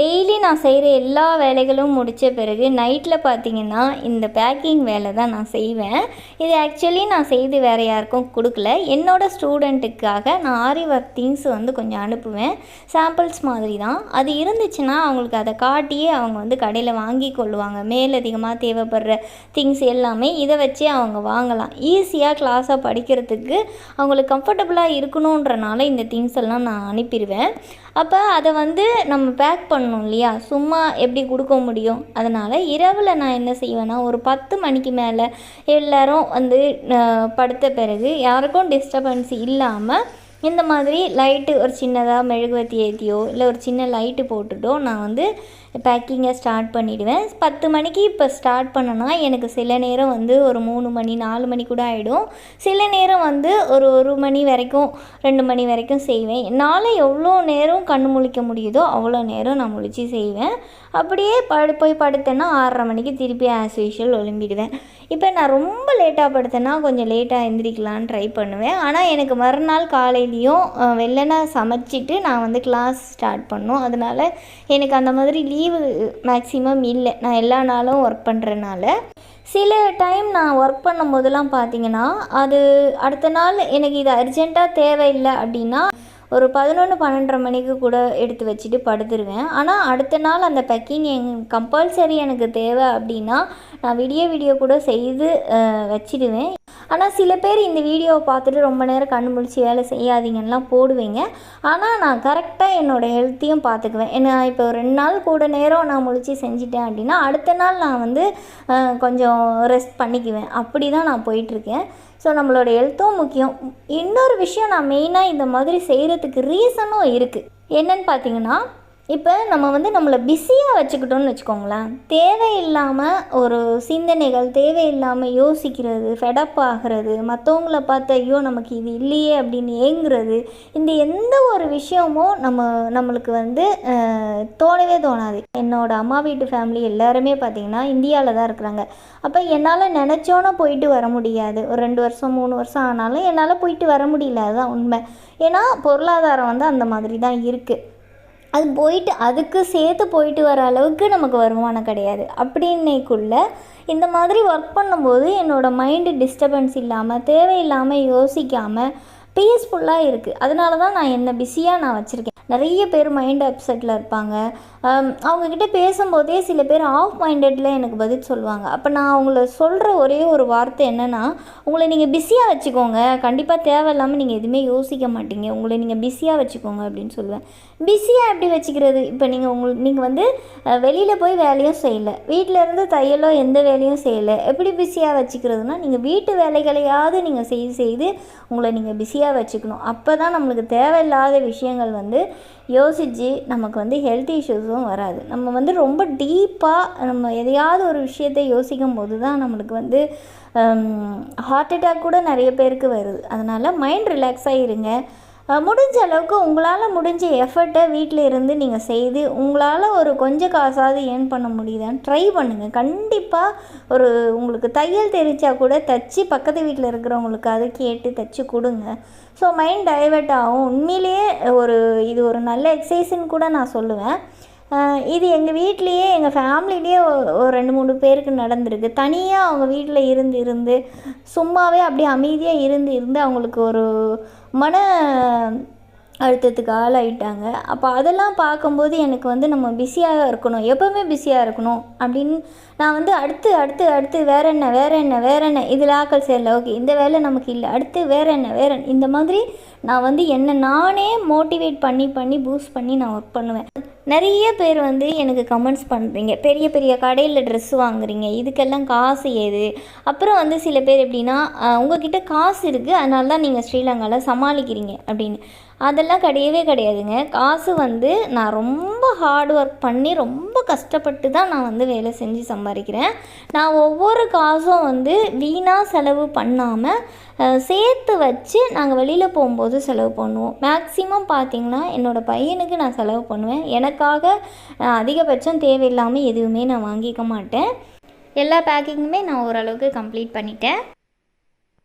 Daily நான் செய்கிற எல்லா வேலைகளும் முடித்த பிறகு நைட்டில் பார்த்தீங்கன்னா இந்த பேக்கிங் வேலை தான் நான் செய்வேன். இது ஆக்சுவலி நான் செய்து வேறு யாருக்கும் கொடுக்கல. என்னோட ஸ்டூடெண்ட்டுக்காக நான் ஆரி ஒர்க் திங்ஸ் வந்து கொஞ்சம் அனுப்புவேன். சாம்பிள்ஸ் மாதிரி தான். அது இருந்துச்சுன்னா அவங்களுக்கு அதை காட்டியே அவங்க வந்து கடையில் வாங்கி கொள்ளுவாங்க. மேலதிகமாக தேவைப்படுற திங்ஸ் எல்லாமே இதை வச்சே அவங்க வாங்கலாம். ஈஸியாக கிளாஸாக படிக்கிறதுக்கு அவங்களுக்கு கம்ஃபர்டபுளாக இருக்கணுன்றனால இந்த திங்ஸ் எல்லாம் நான் அனுப்பிடுவேன். அப்போ அதை வந்து நம்ம பேக் பண்ணணும் இல்லையா? சும்மா எப்படி கொடுக்க முடியும்? அதனால் இரவில் நான் என்ன செய்வேன்னா ஒரு பத்து மணிக்கு மேலே எல்லோரும் வந்து படுத்த பிறகு யாருக்கும் டிஸ்டர்பன்ஸ் இல்லாமல் இந்த மாதிரி லைட்டு ஒரு சின்னதாக மெழுகுவத்தி ஏற்றியோ இல்லை ஒரு சின்ன லைட்டு போட்டுட்டோ நான் வந்து பேக்கிங்கை ஸ்டார்ட் பண்ணிவிடுவேன் பத்து மணிக்கு இப்போ ஸ்டார்ட் பண்ணனா எனக்கு சில நேரம் வந்து ஒரு மூணு மணி நாலு மணி கூட ஆகிடும் சில நேரம் வந்து ஒரு ஒரு மணி வரைக்கும் ரெண்டு மணி வரைக்கும் செய்வேன். என்னால் எவ்வளோ நேரம் கண் முழிக்க முடியுதோ அவ்வளோ நேரம் நான் முழிச்சு செய்வேன். அப்படியே படு போய் படுத்தேன்னா ஆறரை மணிக்கு திருப்பி ஆஸ் யூஷுவல் ஒலிம்பிடுவேன் இப்போ நான் ரொம்ப லேட்டாக படுத்தேன்னா கொஞ்சம் லேட்டாக எந்திரிக்கலான்னு ட்ரை பண்ணுவேன். ஆனால் எனக்கு மறுநாள் காலையில் அஹ், வெள்ளன சமைச்சிட்டு நான் வந்து கிளாஸ் ஸ்டார்ட் பண்ணோம். அதனால் எனக்கு அந்த மாதிரி லீவு மேக்ஸிமம் இல்லை. நான் எல்லா நாளும் ஒர்க் பண்ணுறனால சில டைம் நான் ஒர்க் பண்ணும்போதெல்லாம் பார்த்தீங்கன்னா அது அடுத்த நாள் எனக்கு இது அர்ஜெண்ட்டாக தேவையில்லை அப்படின்னா ஒரு பதினொன்று பன்னெண்டரை மணிக்கு கூட எடுத்து வச்சுட்டு படுத்துருவேன். ஆனால் அடுத்த நாள் அந்த பேக்கிங் எங் கம்பல்சரி எனக்கு தேவை அப்படின்னா நான் விடிய விடிய கூட செய்து வச்சிடுவேன் ஆனால் சில பேர் இந்த வீடியோவை பார்த்துட்டு ரொம்ப நேரம் கண்ணு முழிச்சு வேலை செய்யாதீங்கன்னெலாம் போடுவீங்க. ஆனால் நான் கரெக்டாக என்னோடய ஹெல்த்தையும் பார்த்துக்குவேன். ஏன்னா இப்போ ரெண்டு நாள் கூட நேரம் நான் முழிச்சு செஞ்சுட்டேன் அப்படின்னா அடுத்த நாள் நான் வந்து கொஞ்சம் ரெஸ்ட் பண்ணிக்குவேன். அப்படி தான் நான் போயிட்டுருக்கேன். ஸோ நம்மளோட ஹெல்த்தும் முக்கியம். இன்னொரு விஷயம் நான் மெயினாக இந்த மாதிரி செய்கிறதுக்கு ரீசனும் இருக்குது என்னன்னு பார்த்தீங்கன்னா இப்போ நம்ம வந்து நம்மளை பிஸியாக வச்சுக்கிட்டோம்னு வச்சுக்கோங்களேன். தேவையில்லாமல் ஒரு சிந்தனைகள் தேவையில்லாமல் யோசிக்கிறது ஃபெடப் ஆகிறது மற்றவங்கள பார்த்து ஐயோ நமக்கு இது இல்லையே அப்படின்னு ஏங்குறது இந்த எந்த ஒரு விஷயமும் நம்ம நம்மளுக்கு வந்து தோணவே தோணாது. என்னோடய அம்மா வீட்டு ஃபேமிலி எல்லாருமே பார்த்திங்கன்னா இந்தியாவில் தான் இருக்கிறாங்க. அப்போ என்னால் நினச்சோன்னே போயிட்டு வர முடியாது. ஒரு ரெண்டு வருஷம் மூணு வருஷம் ஆனாலும் என்னால் போயிட்டு வர முடியல. அதுதான் உண்மை. ஏன்னா பொருளாதாரம் வந்து அந்த மாதிரி தான் இருக்குது அது போயிட்டு அதுக்கு சேர்த்து போயிட்டு வர அளவுக்கு நமக்கு வருமானம் கிடையாது. அப்படின்னைக்குள்ள இந்த மாதிரி ஒர்க் பண்ணும்போது என்னோடய மைண்டு டிஸ்டர்பன்ஸ் இல்லாமல் தேவையில்லாமல் யோசிக்காமல் பீஸ்ஃபுல்லாக இருக்குது அதனால தான் நான் என்னை பிஸியாக நான் வச்சுருக்கேன். நிறைய பேர் மைண்ட் அப்செட்டில் இருப்பாங்க. அவங்கக்கிட்ட பேசும்போதே சில பேர் ஆஃப் மைண்டடில் எனக்கு பதில் சொல்லுவாங்க. அப்போ நான் அவங்கள சொல்கிற ஒரே ஒரு வார்த்தை என்னென்னா உங்களை நீங்கள் பிஸியாக வச்சுக்கோங்க. கண்டிப்பாக தேவையில்லாமல் நீங்கள் எதுவுமே யோசிக்க மாட்டீங்க. உங்களை நீங்கள் பிஸியாக வச்சுக்கோங்க அப்படின்னு சொல்லுவேன். பிஸியாக எப்படி வச்சுக்கிறது? இப்போ நீங்கள் உங்களுக்கு நீங்கள் வந்து வெளியில் போய் வேலையும் செய்யலை. வீட்டில் இருந்து தையலோ எந்த வேலையும் செய்யலை. எப்படி பிஸியாக வச்சுக்கிறதுனா நீங்கள் வீட்டு வேலைகளையாவது நீங்கள் செய்து செய்து உங்களை நீங்கள் பிஸியாக வச்சுக்கணும். அப்போ தான் நம்மளுக்கு தேவையில்லாத விஷயங்கள் வந்து யோசித்து நமக்கு வந்து ஹெல்த் இஷ்யூஸும் வராது. நம்ம வந்து ரொம்ப டீப்பாக நம்ம எதையாவது ஒரு விஷயத்தை யோசிக்கும் போது தான் நம்மளுக்கு வந்து ஹார்ட் அட்டாக் கூட நிறைய பேருக்கு வருது. அதனால் மைண்ட் ரிலாக்ஸாக இருங்க. முடிஞ்ச அளவுக்கு உங்களால் முடிஞ்ச எஃபர்ட்டை வீட்டில் இருந்து நீங்கள் செய்து உங்களால் ஒரு கொஞ்சம் காசாவது ஏர்ன் பண்ண முடியுதான்னு ட்ரை பண்ணுங்கள் கண்டிப்பாக ஒரு உங்களுக்கு தையல் தெரிச்சா கூட தச்சு பக்கத்து வீட்டில் இருக்கிறவங்களுக்கு அதை கேட்டு தச்சு கொடுங்க. ஸோ மைண்ட் டைவெர்ட் ஆகும். உண்மையிலேயே ஒரு இது ஒரு நல்ல எக்ஸசைஸ்ன்னு கூட நான் சொல்லுவேன். இது எங்கள் வீட்லேயே எங்கள் ஃபேமிலிலேயே ஒரு ரெண்டு மூணு பேருக்கு நடந்திருக்கு. தனியாக அவங்க வீட்டில் இருந்து இருந்து சும்மாவே அப்படியே அமைதியாக இருந்து இருந்து அவங்களுக்கு ஒரு மன அழுத்தத்துக்கு ஆளாயிட்டாங்க. அப்போ அதெல்லாம் பார்க்கும்போது எனக்கு வந்து நம்ம பிஸியாக இருக்கணும். எப்போவுமே பிஸியாக இருக்கணும். அப்படின்னு நான் வந்து அடுத்து அடுத்து அடுத்து வேற என்ன வேற என்ன வேற என்ன? இதில் ஆக்கல் சேரல. ஓகே இந்த வேலை நமக்கு இல்லை. அடுத்து வேற என்ன வேற என்ன? இந்த மாதிரி நான் வந்து என்னை நானே மோட்டிவேட் பண்ணி பண்ணி பூஸ்ட் பண்ணி நான் ஒர்க் பண்ணுவேன். நிறைய பேர் வந்து எனக்கு கமெண்ட்ஸ் பண்ணுறீங்க பெரிய பெரிய கடையில் ட்ரெஸ் வாங்குறீங்க. இதுக்கெல்லாம் காசு ஏது அப்புறம் வந்து சில பேர் எப்படின்னா உங்ககிட்ட காசு இருக்குது அதனால தான் நீங்கள் ஸ்ரீலங்காவில் சமாளிக்கிறீங்க அப்படின்னு. அதெல்லாம் கிடையவே கிடையாதுங்க. காசு வந்து நான் ரொம்ப ஹார்ட் ஒர்க் பண்ணி ரொம்ப கஷ்டப்பட்டு தான் நான் வந்து வேலை செஞ்சு சம்பாதிக்கிறேன். நான் ஒவ்வொரு காசும் வந்து வீணாக செலவு பண்ணாமல் சேர்த்து வச்சு நாங்கள் வெளியில் போகும்போது செலவு பண்ணுவோம். மேக்ஸிமம் பார்த்திங்கன்னா என்னோடய பையனுக்கு நான் செலவு பண்ணுவேன். எனக்காக அதிகபட்சம் தேவையில்லாமல் எதுவுமே நான் வாங்கிக்க மாட்டேன். எல்லா பேக்கிங்குமே நான் ஓரளவுக்கு கம்ப்ளீட் பண்ணிட்டேன்.